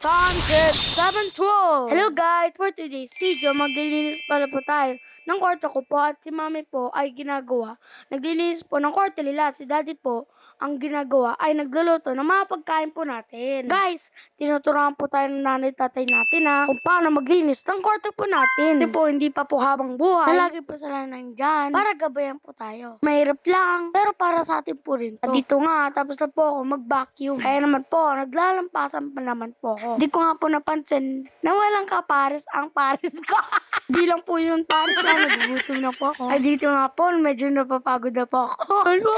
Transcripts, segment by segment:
Time check 712! Hello guys! For today's video, maglilinis pala po tayo ng kwarto ko po at si mami po ay ginagawa. Naglilinis po ng kwarto nila. Si daddy po ang ginagawa ay nagluluto ng mga pagkain po natin. Guys, tinuturuan po tayo ng nanay tatay natin ha kung paano maglinis ng kwarto po natin. Hindi po, hindi pa po habang buhay. Lagi po sila nandyan para gabayan po tayo. Mahirap lang, pero para sa atin po rin to. Dito nga, tapos na po ako mag-vacuum. Kaya naman po, naglalampasan pa naman po ako. Di ko nga po napansin na walang kapares ang pares ko. Di lang po yun pares lang, nagugutom na po ako. Ay dito nga po, medyo napapagod na po ako. Ano?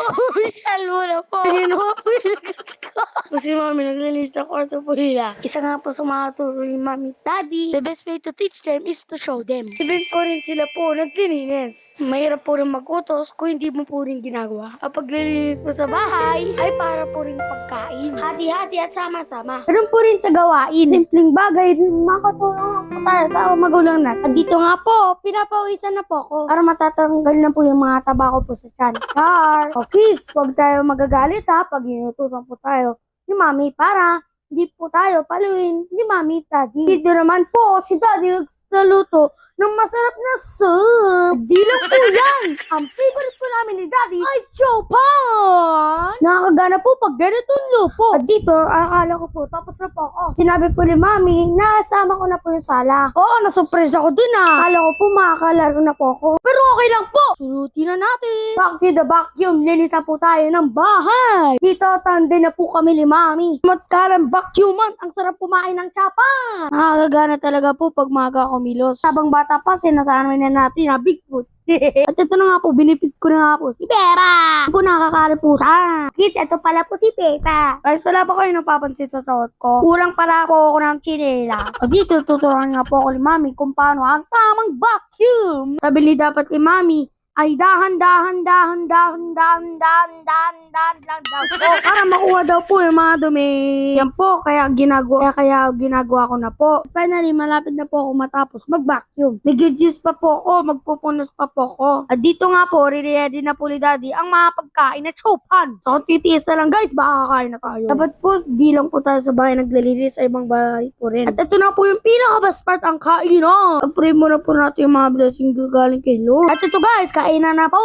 Shal mo na po. Ayun mo po lagat ko. Kasi mami, naglilis ng kwarto po nila. Isa nga po sa mga turo ni mami, daddy, the best way to teach them is to show them. Sabihin po rin sila po, naglilinis. Mahirap po rin magutos kung hindi mo po rin ginagawa. Kapag lilinis po sa bahay, ay para po rin pagkain. Hati-hati at sama-sama. Ganun po rin sa gawain. Simpleng bagay, makatulong po tayo sa magulang natin. At dito nga po, pinapawisan na po ako para matatanggal na po yung mga tabako po sa tiyan. Char! O kids, huwag tayo magagalit ha pag inutusan po tayo ni mami para hindi po tayo paluin ni mami daddy. Dito naman po, si daddy nagsaluto ng masarap na soup. Di lang po yan. Ang favorite po namin ni daddy ay chopan. Nakakagana po pag ganitong lupo. At dito, akala ko po, tapos na po ako. Sinabi po ni mami, nasama ko na po yung sala. Oo, nasurprise ako dun ah. Akala ko po makakalaro na po ako. Pero okay lang po. Sulutin na natin. Back to the vacuum, linis na po tayo ng bahay. Dito, tanda na po kami ni mami. Matkarang vacuuman, ang sarap kumain ng tsapa. Nakakagana talaga po pag maga kumilos. Habang bata pa, sinasanay na natin na Bigfoot. At ito na nga po, binipit ko na nga po si Peppa. Ako nakakaliputan. Kids, ito pala po si Peppa. Guys, wala pa kayo napapansin sa suot ko. Kulang pala po ako ng chinela. At dito, tuturuan nga po ako ni Mami kung paano ang tamang vacuum. Sabi ni dapat ni Mami, ay dahan, dahan, dahan, dahan, dahan, dahan, dahan, dahan lang daw po. Para makuha daw po yung mga dumi. Yan po, kaya ginagawa, kaya, kaya ginagawa ko na po. Finally, malapit na po ako matapos mag-vacuum. Nag-juice pa po ako, magpupunos pa po ako. At dito nga po, ready na po ni Daddy ang mga pagkain na chopan. So, titiis na lang guys, baka kakain na tayo. Dapat po, di lang po tayo sa bahay naglilinis sa ibang bahay po rin. At ito na po yung pinaka-best part, ang kainan. Pag-pray muna po natin yung mga blessing galing kay Lord. At ito guys, kainan na po.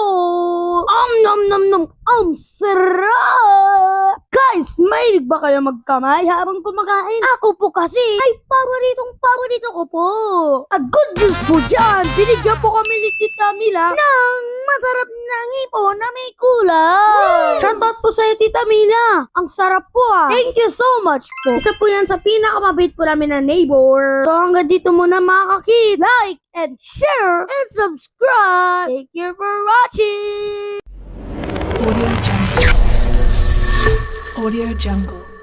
Om nom nom nom. Om sarap. Guys, may ba kayo magkamay habang kumakain? Ako po kasi ay paboritong paborito ko po. A good juice po dyan. Binigyan po kami ni Tita Mila ng masarap na ngipo na may kulay. Shoutout po sa'yo, Tita Mila. Ang sarap po ah. Thank you so much po. Isa po yan sa pinakamabait po namin na neighbor. So hanggang dito muna mga kakid. Like and share and subscribe. Thank you for watching. Audio Jungle. Audio Jungle.